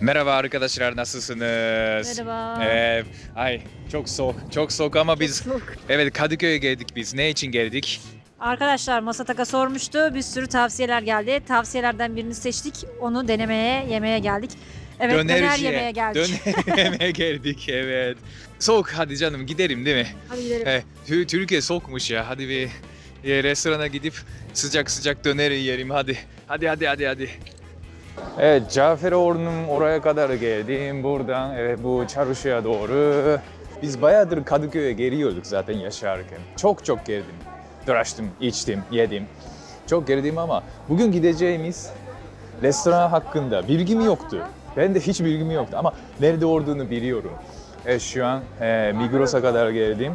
Merhaba arkadaşlar nasılsınız? Merhaba. Ee, ay çok soğuk, çok soğuk ama biz Soğuk. evet Kadıköy'e geldik biz. Ne için geldik? Arkadaşlar Masataka sormuştu. Bir sürü tavsiyeler geldi. Tavsiyelerden birini seçtik. Onu denemeye, yemeye geldik. Evet döner Dönerciye. yemeye geldik. Döner yemeye geldik evet. Soğuk hadi canım gidelim değil mi? Hadi gidelim. Tü- Türkiye soğukmuş ya. Hadi bir e, restorana gidip sıcak sıcak döner yiyelim hadi. Hadi hadi hadi hadi. Evet Caferoğlu'nun oraya kadar geldim buradan evet bu çarşıya doğru. Biz bayağıdır Kadıköy'e geliyorduk zaten yaşarken. Çok çok geldim. Dolaştım, içtim, yedim. Çok geldim ama bugün gideceğimiz restoran hakkında bilgim yoktu. Ben de hiç bilgim yoktu ama nerede olduğunu biliyorum. Evet şu an e, Migros'a kadar geldim.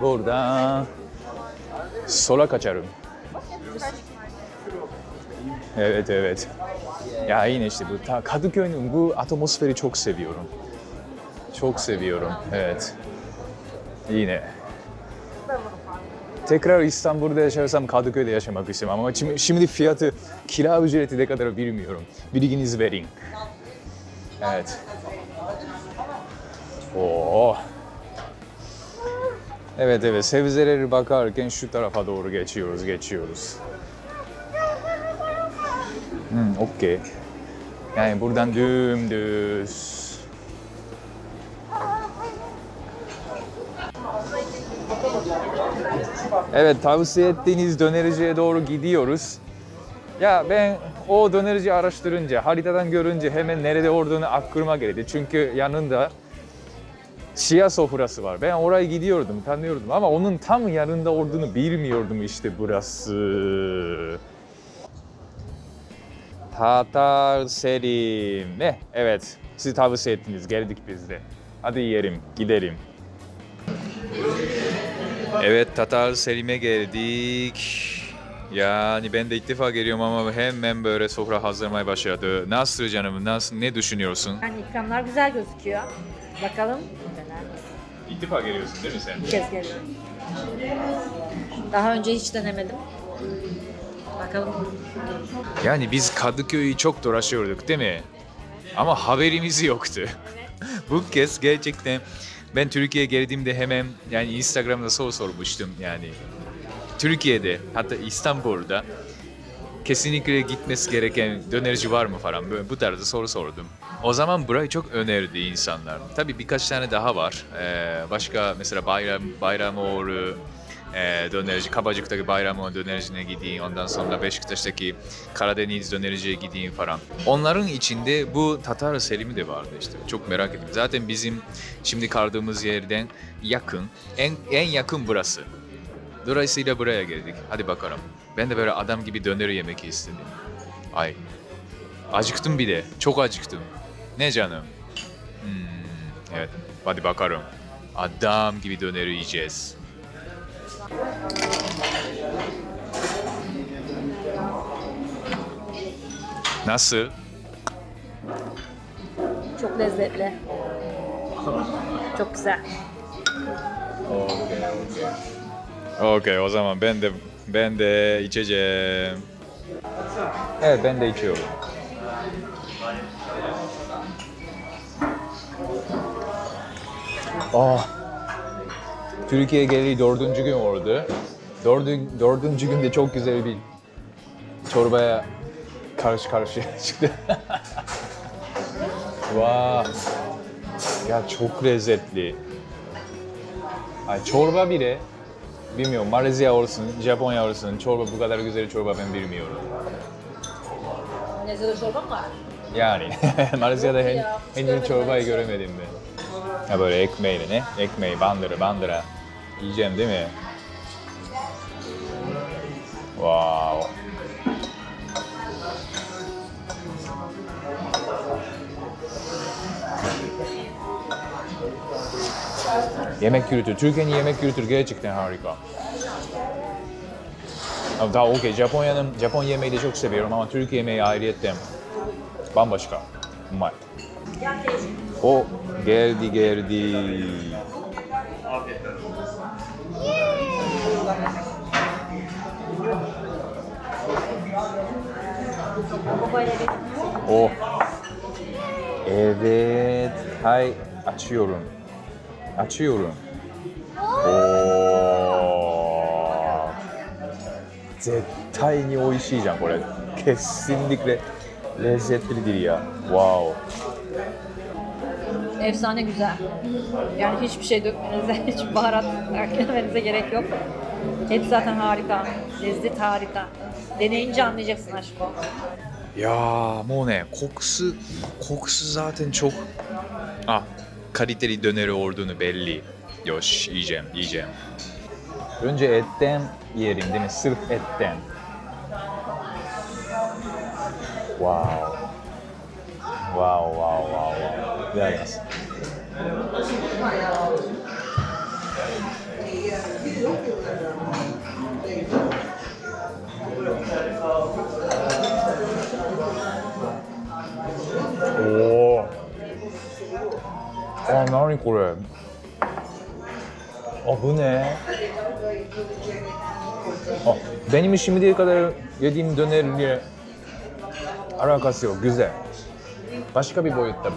Buradan sola kaçarım. Evet evet. Ya yine işte bu Kadıköy'ün bu atmosferi çok seviyorum. Çok seviyorum. Evet. Yine. Tekrar İstanbul'da yaşarsam Kadıköy'de yaşamak istiyorum ama şimdi, şimdi fiyatı kira ücreti ne kadar bilmiyorum. Bilginizi verin. Evet. Oo. Evet evet sebzeleri bakarken şu tarafa doğru geçiyoruz geçiyoruz. Hmm, okey. Yani buradan dümdüz. Evet tavsiye ettiğiniz dönericiye doğru gidiyoruz. Ya ben o dönerici araştırınca, haritadan görünce hemen nerede olduğunu aklıma geldi. Çünkü yanında Şia sofrası var. Ben oraya gidiyordum, tanıyordum ama onun tam yanında olduğunu bilmiyordum işte burası. Tatar Selim. Ne? Evet. Siz tavsiye ettiniz. Geldik biz de. Hadi yiyelim. Gidelim. Evet Tatar Selim'e geldik. Yani ben de ilk defa geliyorum ama hemen böyle sofra hazırlamaya başladı. Nasıl canım? Nasıl? Ne düşünüyorsun? Yani ikramlar güzel gözüküyor. Bakalım. İlk defa geliyorsun değil mi sen? Bir kez geliyorum. Daha önce hiç denemedim. Bakalım. Yani biz Kadıköy'ü çok dolaşıyorduk değil mi? Ama haberimiz yoktu. Bu kez gerçekten ben Türkiye'ye geldiğimde hemen yani Instagram'da soru sormuştum yani. Türkiye'de hatta İstanbul'da kesinlikle gitmesi gereken dönerci var mı falan böyle bu tarzda soru sordum. O zaman burayı çok önerdi insanlar. Tabii birkaç tane daha var. Ee, başka mesela Bayram Bayramoğlu e, dönerci, Kabacık'taki Bayramoğlu dönercine gideyim. Ondan sonra Beşiktaş'taki Karadeniz dönericiye gideyim falan. Onların içinde bu Tatar Selim'i de vardı işte. Çok merak ettim. Zaten bizim şimdi kaldığımız yerden yakın, en, en yakın burası. Dolayısıyla buraya geldik. Hadi bakalım. Ben de böyle adam gibi döner yemek istedim. Ay. Acıktım bir de. Çok acıktım. Ne canım? Hmm, evet. Hadi bakalım. Adam gibi döner yiyeceğiz. Nasıl? Çok lezzetli. Çok güzel. Okey o zaman ben de ben de içeceğim. Evet ben de içiyorum. Oh. Türkiye'ye geleli dördüncü gün oldu. Dördün, dördüncü günde çok güzel bir çorbaya karşı karşıya çıktı. Vay. Ya çok lezzetli. Ay, çorba bile bilmiyorum Malezya olsun, Japonya olsun çorba bu kadar güzel çorba ben bilmiyorum. Lezzeli çorba mı var? Yani Malezya'da hen, henüz çorbayı göremedim ben. Ha böyle ekmeğiyle ne? Ekmeği bandıra bandıra yiyeceğim değil mi? Wow. Yemek kültürü, Türkiye'nin yemek kültürü gerçekten harika. Ama daha okey, Japonya'nın, Japon yemeği de çok seviyorum ama Türkiye yemeği ayrıyetten bambaşka. Umay. O geldi geldi. Bu böyle Oh Evet. Hay açıyorum. Açıyorum. Oo. 絶対に美味しいじゃんこれ kesinlikle lezzetlidir ya wow Efsane güzel. Yani hiçbir şey dökmenize, hiç baharat eklemenize gerek yok. Hepsi zaten harika. Lezzet harika. Deneyince anlayacaksın aşkım. ya もうねコクスコクス zaten çok ah kaliteli döner olduğunu belli Yoş yiyeceğim yiyeceğim önce etten yiyelim değil mi sırf etten wow wow wow wow wow い 何これあbu ne Ah, benim şimdiye kadar yediğim dönerle alakası yok güzel başka bir boyutta bu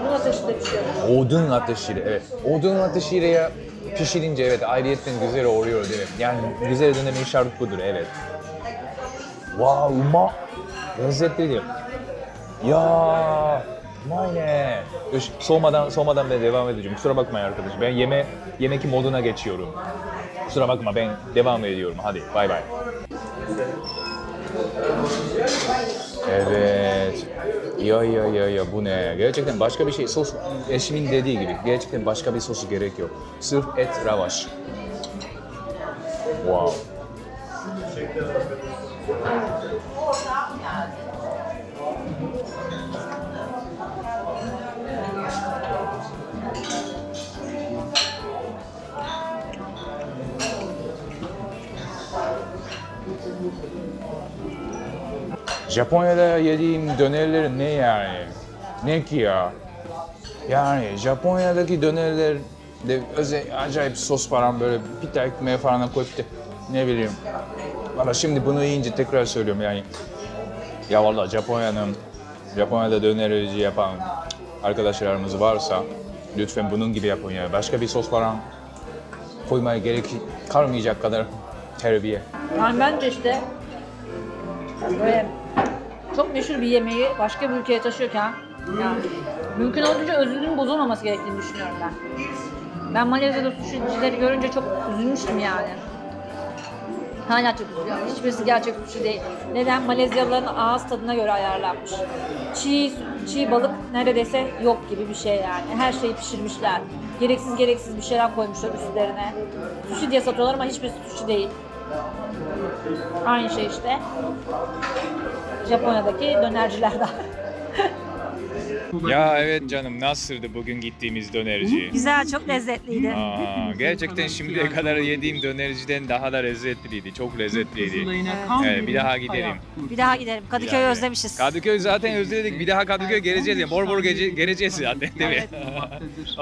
Onun ateşinde pişiyor. odun ateşiyle evet odun ateşiyle ya pişirince evet ayrıyetten güzel oluyor evet yani güzel dönemin şart budur evet wow uma lezzetliydi ya vay ne Yoş, soğumadan soğumadan ben devam edeceğim kusura bakmayın arkadaş ben yeme yemek moduna geçiyorum kusura bakma ben devam ediyorum hadi bay bay Evet. Ya ya ya ya bu ne? Gerçekten başka bir şey sos eşimin dediği gibi gerçekten başka bir sosu gerek yok. Sırf et lavaş. Wow. Japonya'da yediğim dönerler ne yani? Ne ki ya? Yani Japonya'daki dönerler de özel, acayip sos falan böyle bir tane ekmeğe falan koyup da ne bileyim. Valla şimdi bunu yiyince tekrar söylüyorum yani. Ya valla Japonya'nın, Japonya'da dönerci yapan arkadaşlarımız varsa lütfen bunun gibi yapın ya. Başka bir sos falan koymaya gerek kalmayacak kadar terbiye. Yani bence işte böyle çok meşhur bir yemeği başka bir ülkeye taşıyorken yani mümkün olduğunca özünün bozulmaması gerektiğini düşünüyorum ben. Ben Malezya'da sushi'cileri görünce çok üzülmüştüm yani. Hala çok üzülüyorum. Hiçbirisi gerçek sushi değil. Neden? Malezyalıların ağız tadına göre ayarlanmış. Çiğ, çiğ balık neredeyse yok gibi bir şey yani. Her şeyi pişirmişler. Gereksiz gereksiz bir şeyler koymuşlar üstlerine. Sushi diye satıyorlar ama hiçbirisi sushi değil. Aynı şey işte. Japonya'daki dönercilerden. Ya evet canım nasıldı bugün gittiğimiz dönerci? Güzel, çok lezzetliydi. Aa, gerçekten şimdiye kadar yediğim dönerciden daha da lezzetliydi. Çok lezzetliydi. Evet, bir daha gidelim. Bir daha gidelim. Kadıköy'ü Yani. özlemişiz. Kadıköy zaten özledik. Bir daha Kadıköy geleceğiz ya. Bor bor gece, geleceğiz zaten değil mi?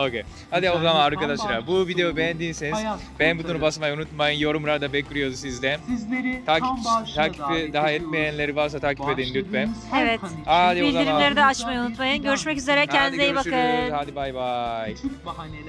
Okey. Hadi o zaman arkadaşlar bu videoyu beğendiyseniz beğen butonuna basmayı unutmayın. Yorumlarda bekliyoruz sizden. Sizleri Takip, tam başına takip davet daha etmeyenleri varsa takip edin lütfen. Evet. Hadi o Bildirimleri zaman. de açmayı unutmayın. Görüşmek üzere. Hadi Kendinize iyi bakın. Hadi bay bay. Küçük bahaneler